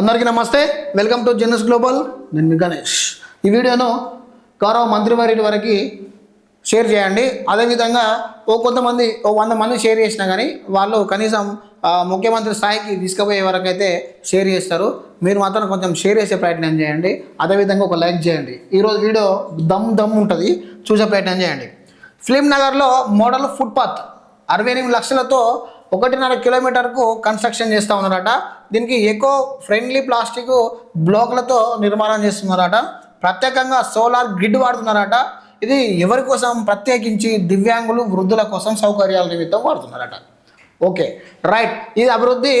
అందరికీ నమస్తే. Welcome to జెన్ఎస్ global నేను మీ గణేష్. ఈ వీడియోను గౌరవ మంత్రివర్యుల వరకు షేర్ చేయండి. అదేవిధంగా ఓ కొంతమంది ఓ వంద మంది షేర్ చేసినా కానీ వాళ్ళు కనీసం ముఖ్యమంత్రి స్థాయికి తీసుకుపోయే వరకు అయితే షేర్ చేస్తారు. మీరు మాత్రం కొంచెం షేర్ చేసే ప్రయత్నం చేయండి. అదేవిధంగా ఒక లైక్ చేయండి. ఈరోజు వీడియో దమ్ దమ్ ఉంటుంది. చూసే ప్రయత్నం చేయండి. ఫిలిం నగర్లో మోడల్ ఫుట్పాత్ అరవై ఎనిమిది లక్షలతో ఒకటిన్నర కిలోమీటర్కు కన్స్ట్రక్షన్ చేస్తూ ఉన్నారట. దీనికి ఎకో ఫ్రెండ్లీ ప్లాస్టిక్ బ్లాక్లతో నిర్మాణం చేస్తున్నారట. ప్రత్యేకంగా సోలార్ గ్రిడ్ వాడుతున్నారట. ఇది ఎవరి కోసం? ప్రత్యేకించి దివ్యాంగులు వృద్ధుల కోసం సౌకర్యాల నిమిత్తం వాడుతున్నారట. Okay right. ఇది అభివృద్ధి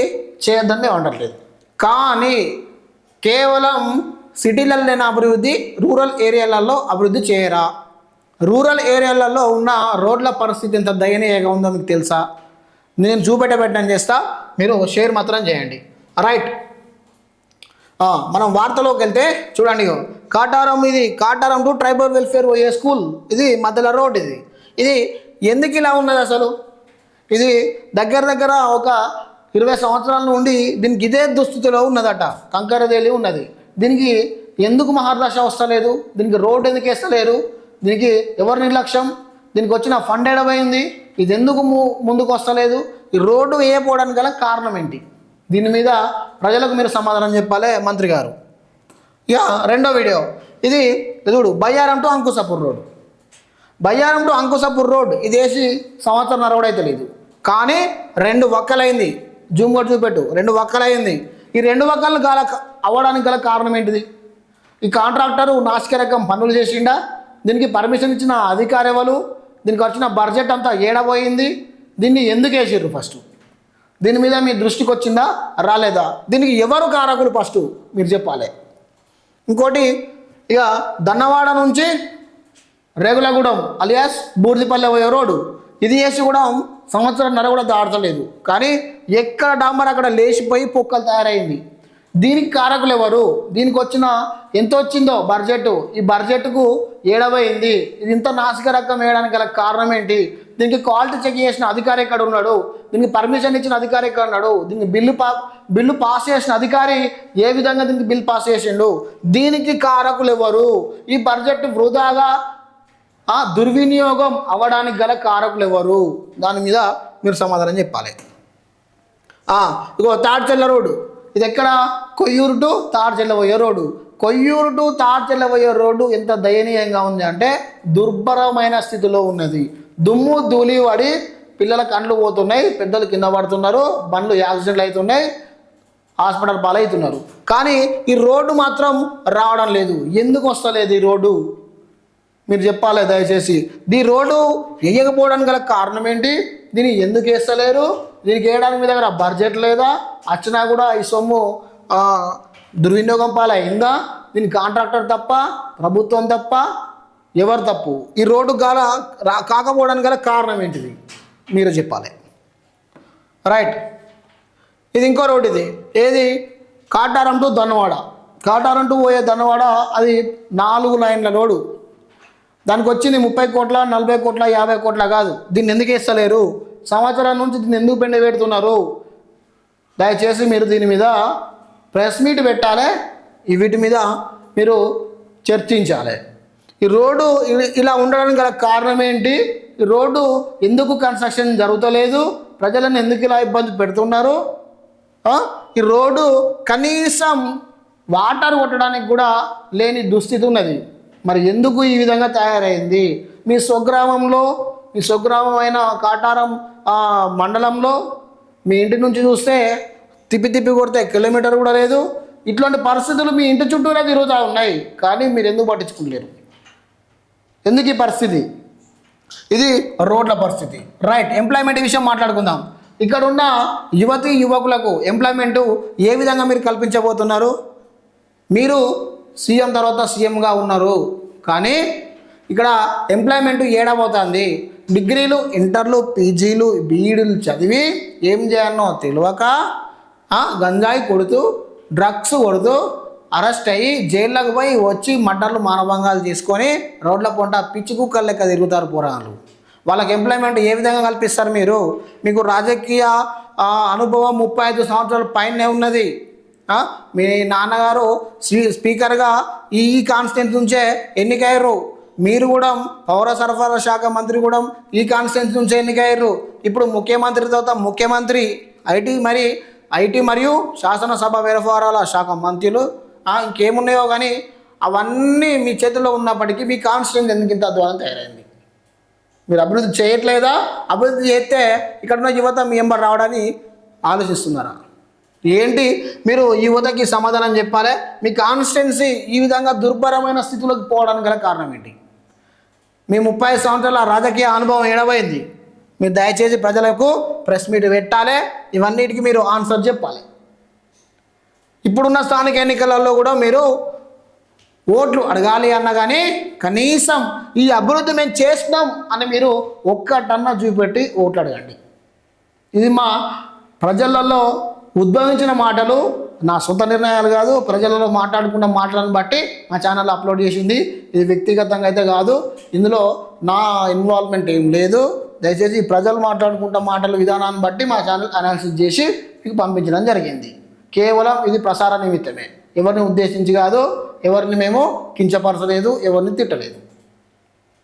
చేయొద్దని ఉండట్లేదు కానీ కేవలం సిటీలలో లేని అభివృద్ధి రూరల్ ఏరియాలలో అభివృద్ధి చేయరా? రూరల్ ఏరియాలలో ఉన్న రోడ్ల పరిస్థితి ఎంత దయనీయంగా ఉందో మీకు తెలుసా? నేను చూపెట్టబెట్టడం చేస్తా మీరు షేర్ మాత్రం చేయండి. రైట్ మనం వార్తలోకి వెళ్తే చూడండి కాటారం ఇది కాటారం టు ట్రైబల్ వెల్ఫేర్ పోయే స్కూల్ ఇది మధ్యలో రోడ్ ఇది. ఇది ఎందుకు ఇలా ఉన్నది అసలు? ఇది దగ్గర దగ్గర ఒక ఇరవై సంవత్సరాల నుండి దీనికి ఇదే దుస్థితిలో ఉన్నదట. కంకరదేలి ఉన్నది. దీనికి ఎందుకు మహాదశ వస్తలేదు? దీనికి రోడ్ ఎందుకు వేస్తలేరు? దీనికి ఎవరి నిర్లక్ష్యం? దీనికి వచ్చిన ఫండ్ ఎడబోయింది ఇది ఎందుకు ము- ముందుకు వస్తలేదు ఈ రోడ్డు వేయకపోవడానికి గల కారణం ఏంటి? దీని మీద ప్రజలకు మీరు సమాధానం చెప్పాలి మంత్రి గారు. ఇక రెండో వీడియో. ఇది చూడు Bayyaram to Ankushapur road Bayyaram to Ankushapur road ఇది వేసి సంవత్సరం కూడా అయితే లేదు. కానీ రెండు వక్కలైంది. జూమ్ కూడా చూపెట్టు. రెండు వక్కలైంది. ఈ రెండు వక్కలు గల అవ్వడానికి గల కారణం ఏంటిది? ఈ కాంట్రాక్టరు నాసికరకం పనులు చేసిండా? దీనికి పర్మిషన్ ఇచ్చిన అధికారి ఎవరు? దీనికి వచ్చిన బడ్జెట్ అంతా ఏడబోయింది దీన్ని ఎందుకు వేసిర్రు ఫస్ట్ దీని మీద మీ దృష్టికి వచ్చిందా? రాలేదా? దీనికి ఎవరు కారకులు ఫస్ట్ మీరు చెప్పాలి. ఇంకోటి ఇక దన్నవాడ నుంచి రేగులగూడెం అలియాస్ బూర్దిపల్లె పోయే రోడ్డు. ఇది వేసి కూడా సంవత్సరం నర కూడా దాడతలేదు కానీ ఎక్కడ డాంబర్ అక్కడ లేచిపోయి పొక్కలు తయారైంది. దీనికి కారకులు ఎవరు? దీనికి వచ్చిన ఎంత వచ్చిందో బడ్జెట్. ఈ బడ్జెట్కు ఏడవైంది. ఇది ఇంత నాసిక రకం వేయడానికి గల కారణం ఏంటి? దీనికి క్వాలిటీ చెక్ చేసిన అధికారి ఎక్కడ ఉన్నాడు? దీనికి పర్మిషన్ ఇచ్చిన అధికారి ఎక్కడ ఉన్నాడు? దీనికి బిల్లు పా బిల్లు పాస్ చేసిన అధికారి ఏ విధంగా దీనికి బిల్లు పాస్ చేసిండు? దీనికి కారకులు ఎవరు? ఈ బడ్జెట్ వృధాగా ఆ దుర్వినియోగం అవ్వడానికి గల కారకులు ఎవరు? దాని మీద మీరు సమాధానం చెప్పాలి. ఆ, ఇగో తాడ్చెల్ల రోడ్డు. ఇది ఎక్కడ కొయ్యూరు టు తాడ్చెల్ల పోయే రోడ్డు. కొయ్యూరు టు తాడ్చెల్ల పోయే రోడ్డు ఎంత దయనీయంగా ఉంది అంటే దుర్భరమైన స్థితిలో ఉన్నది. దుమ్ము ధూళి పడి పిల్లల కండ్లు పోతున్నాయి పెద్దలు కింద పడుతున్నారు బండ్లు యాక్సిడెంట్లు అవుతున్నాయి హాస్పిటల్ పాలవుతున్నారు. కానీ ఈ రోడ్డు మాత్రం రావడం లేదు. ఎందుకు వస్తలేదు ఈ రోడ్డు? మీరు చెప్పాలి దయచేసి. ఈ రోడ్డు వేయకపోవడానికి గల కారణం ఏంటి? దీన్ని ఎందుకు వేస్తలేరు? దీనికి వేయడానికి మీ దగ్గర బడ్జెట్ లేదా? వచ్చినా కూడా ఈ సొమ్ము దుర్వినియోగం పాలైందా? దీని కాంట్రాక్టర్ తప్ప? ప్రభుత్వం తప్ప? ఎవరు తప్పు? ఈ రోడ్డు గల రా కాకపోవడానికి గల కారణం ఏంటిది? మీరు చెప్పాలి. రైట్ ఇది ఇంకో రోడ్ ఇది. ఏది? కాటారం టు దన్నవాడ కాటారం టు పోయే దన్నవాడ అది నాలుగు లైన్ల రోడ్డు. దానికి వచ్చింది ముప్పై కోట్ల నలభై కోట్ల యాభై కోట్ల కాదు. దీన్ని ఎందుకు ఇస్తలేరు సంవత్సరం నుంచి దీన్ని ఎందుకు పెండ పెడుతున్నారు? దయచేసి మీరు దీని మీద ప్రెస్ మీట్ పెట్టాలి. వీటి మీద మీరు చర్చించాలి. ఈ రోడ్డు ఇలా ఉండడానికి గల కారణం ఏంటి? ఈ రోడ్డు ఎందుకు కన్స్ట్రక్షన్ జరుగుతలేదు? ప్రజలను ఎందుకు ఇలా ఇబ్బంది పెడుతున్నారు? ఈ రోడ్డు కనీసం వాటర్ కొట్టడానికి కూడా లేని దుస్థితి ఉన్నది. మరి ఎందుకు ఈ విధంగా తయారైంది? మీ స్వగ్రామంలో మీ స్వగ్రామం అయిన కాటారం మండలంలో మీ ఇంటి నుంచి చూస్తే తిప్పి తిప్పి కొడితే కిలోమీటర్ కూడా లేదు. ఇట్లాంటి పరిస్థితులు మీ ఇంటి చుట్టూనే తిరుగుతూ ఉన్నాయి. కానీ మీరు ఎందుకు పట్టించుకోలేరు? ఎందుకు ఈ పరిస్థితి? ఇది రోడ్ల పరిస్థితి. రైట్ ఎంప్లాయ్మెంట్ విషయం మాట్లాడుకుందాం. ఇక్కడ ఉన్న యువతి యువకులకు ఎంప్లాయ్మెంట్ ఏ విధంగా మీరు కల్పించబోతున్నారు? మీరు సీఎం తర్వాత సీఎంగా ఉన్నారు. కానీ ఇక్కడ ఎంప్లాయ్మెంట్ ఏడబోతుంది. డిగ్రీలు ఇంటర్లు పీజీలు బీఈడీలు చదివి ఏం చేయాలనో తెలియక గంజాయి కొడుతూ డ్రగ్స్ కొడుతూ అరెస్ట్ అయ్యి జైల్లోకి పోయి వచ్చి మడ్డర్లు మానభంగాలు తీసుకొని రోడ్ల పొంట పిచ్చి కుక్కలు లెక్క తిరుగుతారు పోరాలు వాళ్ళకి ఎంప్లాయ్మెంట్ ఏ విధంగా కల్పిస్తారు మీరు? మీకు రాజకీయ అనుభవం ముప్పై ఐదు సంవత్సరాల పైనే ఉన్నది. మీ నాన్నగారు స్పీ స్పీకర్గా ఈ కాన్స్టిట్యూన్స్ నుంచే ఎన్నికయ్యారు. మీరు కూడా పౌర సరఫరా శాఖ మంత్రి కూడా ఈ కాన్స్టిట్యూన్స్ నుంచే ఎన్నికయ్యారు. ఇప్పుడు ముఖ్యమంత్రి తర్వాత ముఖ్యమంత్రి ఐటీ మరి ఐటీ మరియు శాసనసభ వ్యవహారాల శాఖ మంత్రులు ఇంకేమున్నాయో కానీ అవన్నీ మీ చేతిలో ఉన్నప్పటికీ మీ కాన్స్టిట్యూన్స్ ఎందుకు ఇంత అధ్వానం తయారైంది? మీరు అభివృద్ధి చేయట్లేదా? అభివృద్ధి చేస్తే ఇక్కడ ఉన్న యువత మీ ఎంబర్ రావడానికి ఆలోచిస్తున్నారా? ఏంటి? మీరు యువతకి సమాధానం చెప్పాలి? మీ కాన్స్టిట్యున్సీ ఈ విధంగా దుర్భరమైన స్థితిలోకి పోవడానికి గల కారణం ఏంటి? మీ ముప్పై సంవత్సరాల రాజకీయ అనుభవం ఏడవైంది? మీరు దయచేసి ప్రజలకు ప్రెస్ మీట్ పెట్టాలి? ఇవన్నిటికి మీరు ఆన్సర్ చెప్పాలి. ఇప్పుడున్న స్థానిక ఎన్నికలలో కూడా మీరు ఓట్లు అడగాలి అన్న కానీ కనీసం ఈ అభివృద్ధి మేము చేస్తున్నాం అని మీరు ఒక్కటన్నా చూపెట్టి ఓట్లు అడగండి. ఇది మా ప్రజలలో ఉద్భవించిన మాటలు నా సొంత నిర్ణయాలు కాదు ప్రజలలో మాట్లాడుకున్న మాటలను బట్టి మా ఛానల్ అప్లోడ్ చేసింది. ఇది వ్యక్తిగతంగా అయితే కాదు. ఇందులో నా ఇన్వాల్వ్మెంట్ ఏం లేదు. దయచేసి ప్రజలు మాట్లాడుకుంటున్న మాటల విధానాన్ని బట్టి మా ఛానల్ అనాలిసిస్ చేసి మీకు పంపించడం జరిగింది. కేవలం ఇది ప్రసార నిమిత్తమే. ఎవరిని ఉద్దేశించి కాదు ఎవరిని మేము కించపరచలేదు ఎవరిని తిట్టలేదు.